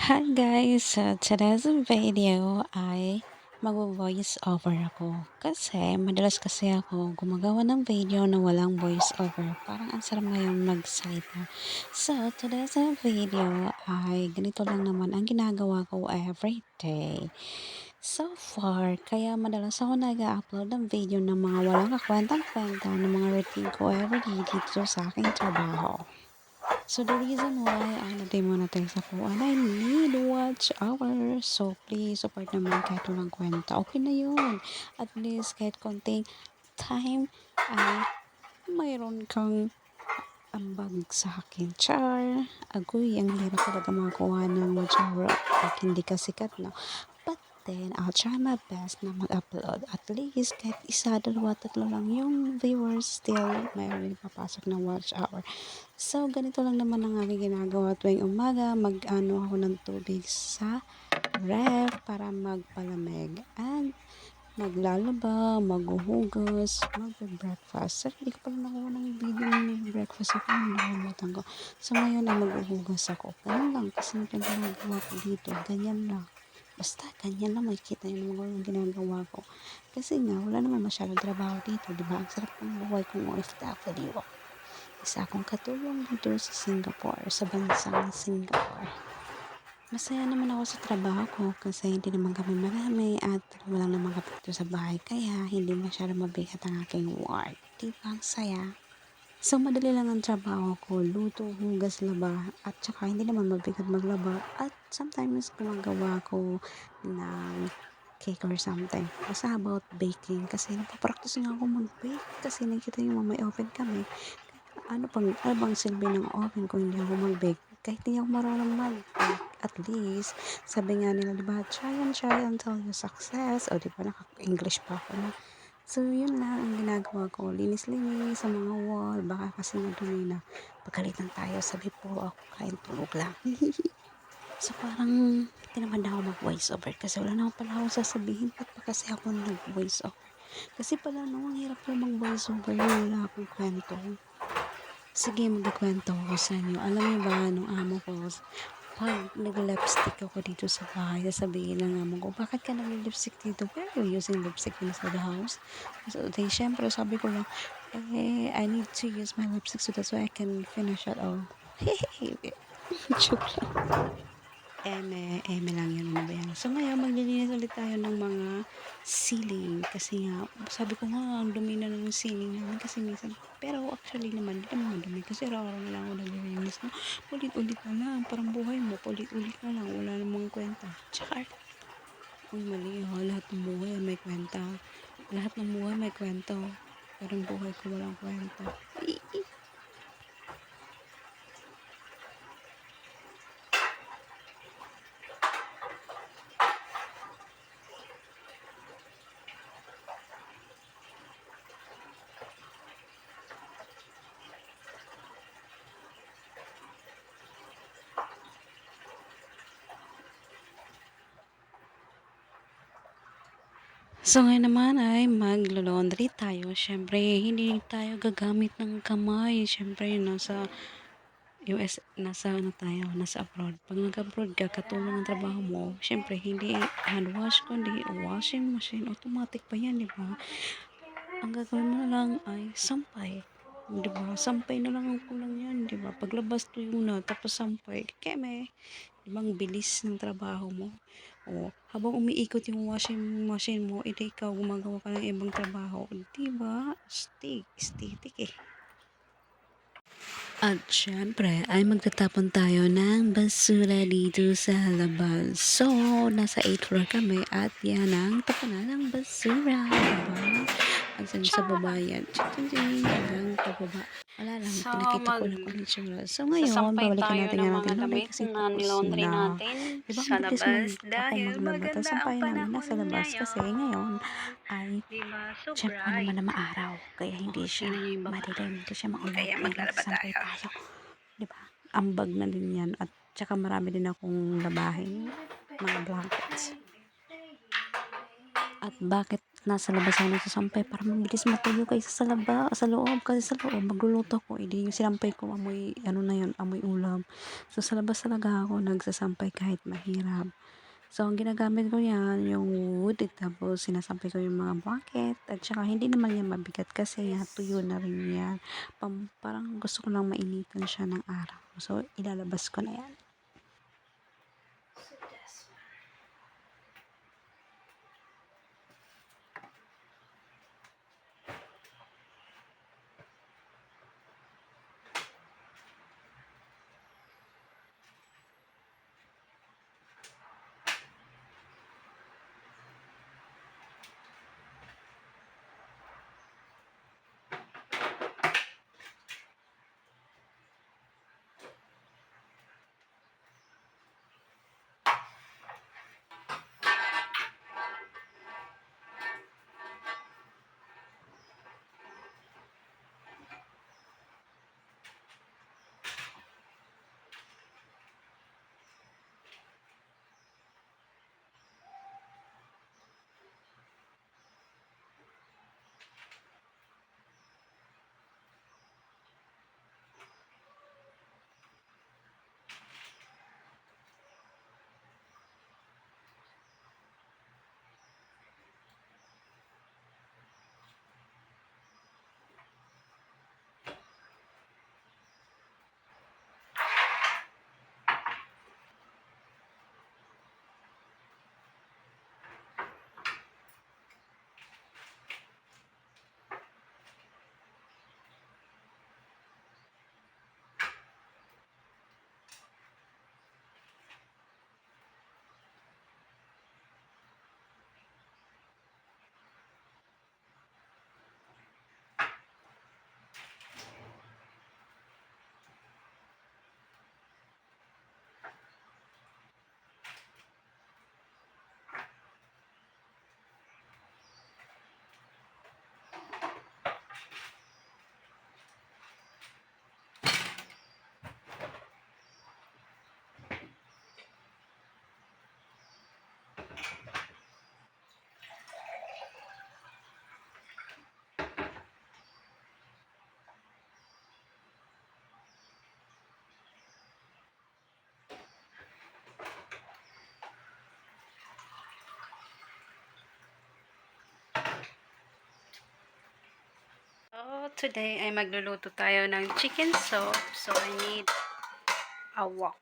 Hi guys! Sa today's video ay mag-voice over ako. Kasi madalas kasi ako gumagawa ng video na walang voice over. Parang ang sarap ngayon mag-salita. So today's video ay ganito lang naman ang ginagawa ko everyday. So far, kaya madalas ako nag-upload ng video ng mga walang kakwentang-kwenta ng mga routine ko everyday dito sa aking trabaho. So the reason why ay na-demo natin sa kuan I need watch hours. So please support naman kahit walang kwenta. Okay na yun. At least kahit konting time ay mayroon kang ambag sa akin. Char. Agoy, ang hirap talaga makakuha ng watch hour pag hindi ka sikat, no? Then, I'll try my best na mag-upload. At least, kahit isa, dalawa, tatlo lang yung viewers still mayroon papasok na watch hour. So, ganito lang naman ang aking ginagawa tuwing umaga. Mag-ano ako ng tubig sa ref para magpalamig. And, maglalaba, maghuhugas, mag-breakfast. Sir, hindi ko pala nakuha ng video ng breakfast ako. Nakalimutan ko. So, ngayon ay maghuhugas ako. Ganun lang. Kasi yung ginagawa ko dito, ganyan lang. Basta, ganyan lang. Makikita yung mga ginagawa ko. Kasi nga, wala naman masyadong trabaho dito. Diba? Ang sarap ng buhay kong OFW. Isa akong katulong dito sa Singapore, sa bansang Singapore. Masaya naman ako sa trabaho ko kasi hindi naman kami marami at wala naman kami dito sa bahay kaya hindi masyado mabigat ang aking work. Di ba ang saya? So, madali lang ang trabaho ko. Luto, hugas, laba. At saka, hindi naman mabigat maglaba. At sometimes, gumagawa ko ng cake or something. Basta about baking. Kasi napapractice nga ako mag-bake. Kasi nakita yung may oven kami. Ano pang, ano bang silbi ng oven kung hindi ako mag-bake? Kahit hindi ako marunong mag-bake at least, sabi nga nila, di ba, try and try until you success. O, di ba, naka-English pa ako na. So, yun lang ang ginagawa ko. Linis-linis sa mga wall. Baka kasi nadumi na. Pagkalitan tayo, sabi po ako, kain tulog lang. so, parang, tinamad na ako mag-voice over. Kasi wala naman pala ako sasabihin. Ba't pa kasi ako nag-voice over? Kasi pala, no, ang hirap po mag-voice over. Wala akong kwento. Sige, magkikwento ko sa inyo. Alam niyo ba, nung amo ko, pag nag-lipstick ako dito sa bahay, sasabihin ng amo ko, bakit ka nag-lipstick dito? Why are you using lipstick inside the house? So, then, syempre, sabi ko lang, eh, I need to use my lipstick so that's why I can finish it all. Joke lang. Eme, eme lang yun, ano ba yan? So ngayon, maglilinis ulit tayo ng mga ceiling. Kasi nga, sabi ko nga, ang dumi na ng ceiling namin kasi minsan. Pero actually naman, hindi naman madumi. Kasi araw-araw na lang ako naglilinis. No? Ulit-ulit na lang. Parang buhay mo, ulit-ulit na lang. Wala namang kwenta. Char. Uy, mali ha. Lahat ng buhay may kwenta. Lahat ng buhay may kwento. Pero ang buhay ko walang kwenta. So ngayon naman ay maglo-laundry tayo. Siyempre, hindi tayo gagamit ng kamay. Siyempre, nasa US, nasa ano tayo, nasa abroad. Pag nag-abroad ka, katulong ng trabaho mo, siyempre, hindi hand wash, kundi washing machine. Automatic pa yan, di ba? Ang gagawin mo na lang ay sampay. Di ba? Sampay na lang ang kulang yan, di ba? Paglabas tuyo na, tapos sampay. Keme, di ba? Ang bilis ng trabaho mo. O, habang umiikot yung washing machine mo, edi ikaw gumagawa ka ng ibang trabaho. Di ba? Stick, stick eh. At syempre, ay magtatapon tayo ng basura dito sa labas. So, nasa 8th floor kami at yan ang tapunan ng basura. Diba? Hanggang sa baba yan. Ching, hanggang pababa. Wala lang, So, pinakita ko lang ano yung tsura. So, ngayon, babalikan natin ng yan mga natin damit kasi na tapos na. natin Diba, sa labas dahil maganda ang panahon nasa labas kasi ngayon ay Diba? So Siyempre bright. naman na maaraw. Kaya hindi siya madilim. Hindi siya maulan. Kaya maglalaba tayo. tayo. Diba? Ambag na din yan. At saka marami din akong labahin. Mga blankets. At bakit nasa labas ako nagsasampay para mabilis matuyo kaysa sa laba, sa loob. Kasi sa loob, magluluto ko. Hindi yung sinampay ko amoy, ano na yun, amoy ulam. So, sa labas talaga ako nagsasampay kahit mahirap. So, ang ginagamit ko yan, yung wood, tapos sinasampay ko yung mga bucket, at saka hindi naman yan mabigat kasi yan, na rin yan. Pam, parang gusto ko lang mainitan siya ng araw. So, ilalabas ko na yan. Today ay magluluto tayo ng chicken soup. So, I need a wok.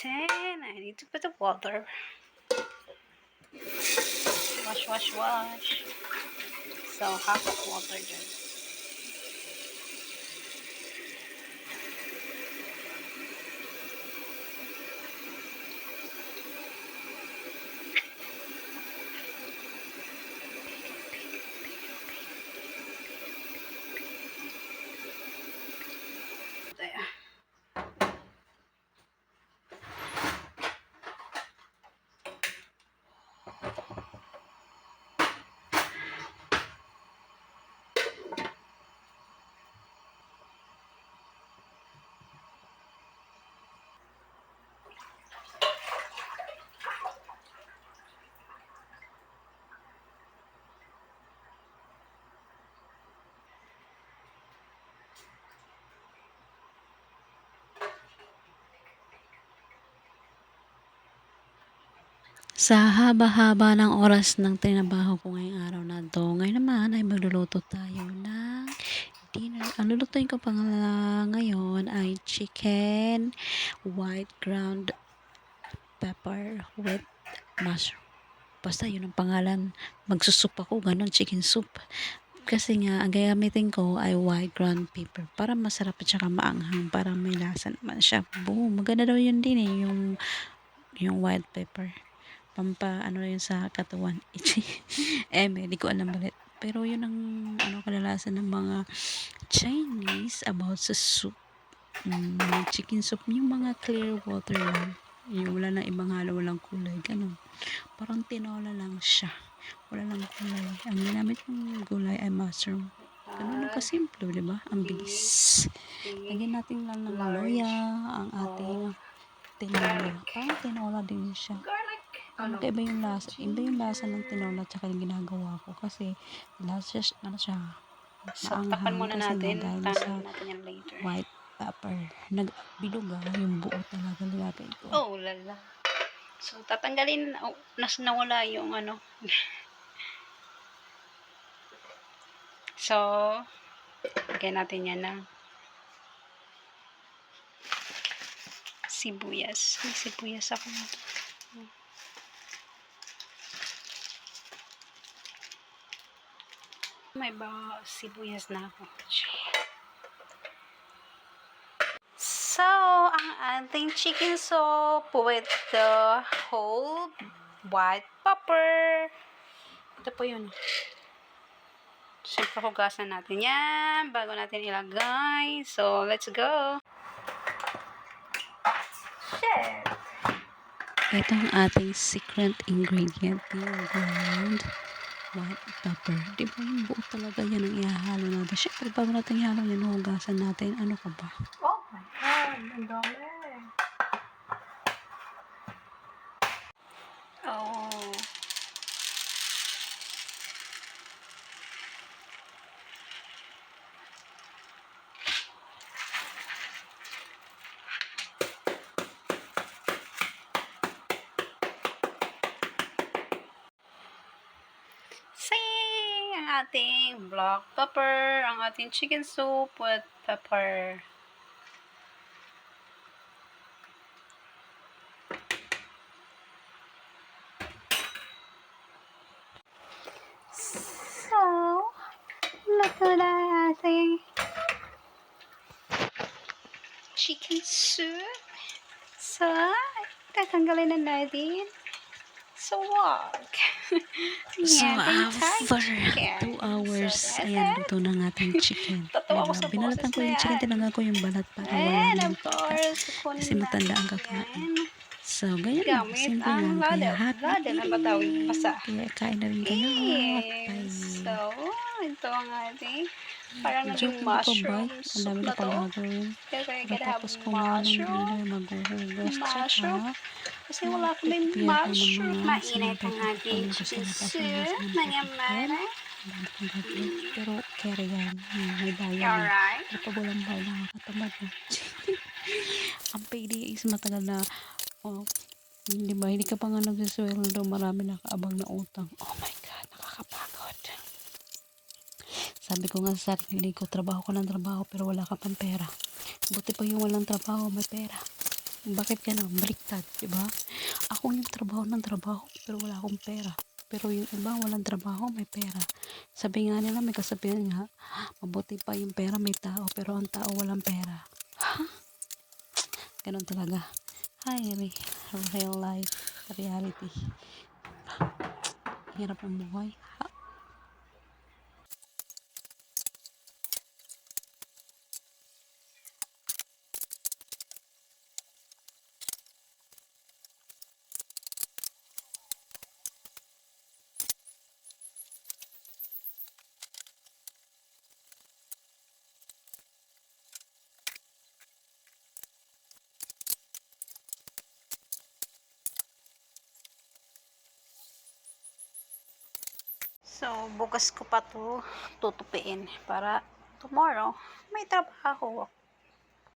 Then, I need to put the water. Wash, wash, wash. So, half of water dyan. Sa haba-haba ng oras ng trinabaho ko ngayong araw na to, ngayon naman ay magluluto tayo ng dinner. Ang lulutuin ko pa nga ngayon ay chicken, white ground pepper with mushroom. Basta yun ang pangalan. Magsusup ako, ganun, chicken soup. Kasi nga, ang gagamitin ko ay white ground pepper para masarap at saka maanghang, para may lasa naman siya. Boom! Maganda daw yun din eh, yung, yung white pepper pampa ano yun sa katawan. Eh di ko alam ulit. Pero yun ang ano kadalasan ng mga Chinese about sa soup. Mm, chicken soup. Yung mga clear water lang. Yung wala na ibang halo walang kulay ganun. Parang tinola lang siya. Wala lang kulay. Ang ginamit kong gulay ay mushroom. Ganun lang kasimple ba? Ang bilis. Lagyan natin lang ng loya ang ating tinola. Parang tinola din siya magkaiba yung lasa. Iba yung lasa ng tinola tsaka yung ginagawa ko. Kasi lasa, ano siya, So, tapan muna natin. Tanggalin natin yan later. white pepper. Nagbilog ah, yung buo talaga nilagay ko. Oh, lala. So, tatanggalin, oh, nas nawala yung ano. so, lagyan natin yan ng sibuyas. May sibuyas ako. May ba sibuyas na ako. So, ang ating chicken soup with the whole white pepper. Ito po yun. Siyempre, hugasan natin yan bago natin ilagay. So, let's go. Shit. Ito ang ating secret ingredient, yung ground white pepper. Di ba yung buo talaga yan ang ihahalo natin. Siyempre, bago natin ihalo yan, hugasan natin. Ano ka ba? Oh my God, ang dami. Oh. Say, ang ating black pepper, ang ating chicken soup with pepper. So, luto na ating chicken soup. So, tatanggalin na natin. So, wag. So, ang after chicken. 2 hours, So, ayan, luto ng ating chicken. Totoo ako sa Binalatan ko yung na chicken, yan. tinanggal ko yung balat para wala And course, kukunin Kasi matanda ang kakain. So, ganyan lang. Simple ang lang. Kaya happy na. Kaya kain na rin kayo. Yes. So, ito ang ating parang naging Joke lang ito, boy. mushroom Ang soup na to. Kaya kaya gonna have mushroom. Mushroom. Kasi wala kaming mushroom. Mainit ang ating chicken soup. sinasabi Na ng yaman. Dami kong gagawin. Pero carry yan. May bayan. yan. Alright. Kapag walang bayan, nakakatamad na. ang payday is matagal na oh, hindi ba, hindi ka pa nga nagsisweldo, marami nakaabang na utang. Oh my God, nakakapagod. Sabi ko nga sa sarili ko, trabaho ko ng trabaho pero wala ka pang pera. Buti pa yung walang trabaho, may pera. Bakit ka na? Baliktad, di ba? Ako yung trabaho ng trabaho pero wala akong pera. Pero yung iba walang trabaho, may pera. Sabi nga nila, may kasabihan nga, mabuti pa yung pera may tao pero ang tao walang pera. Ha? Ganun talaga. Hi, re- real life reality. Hirap ang buhay. Ha? So, bukas ko pa to tutupiin para tomorrow may trabaho ako.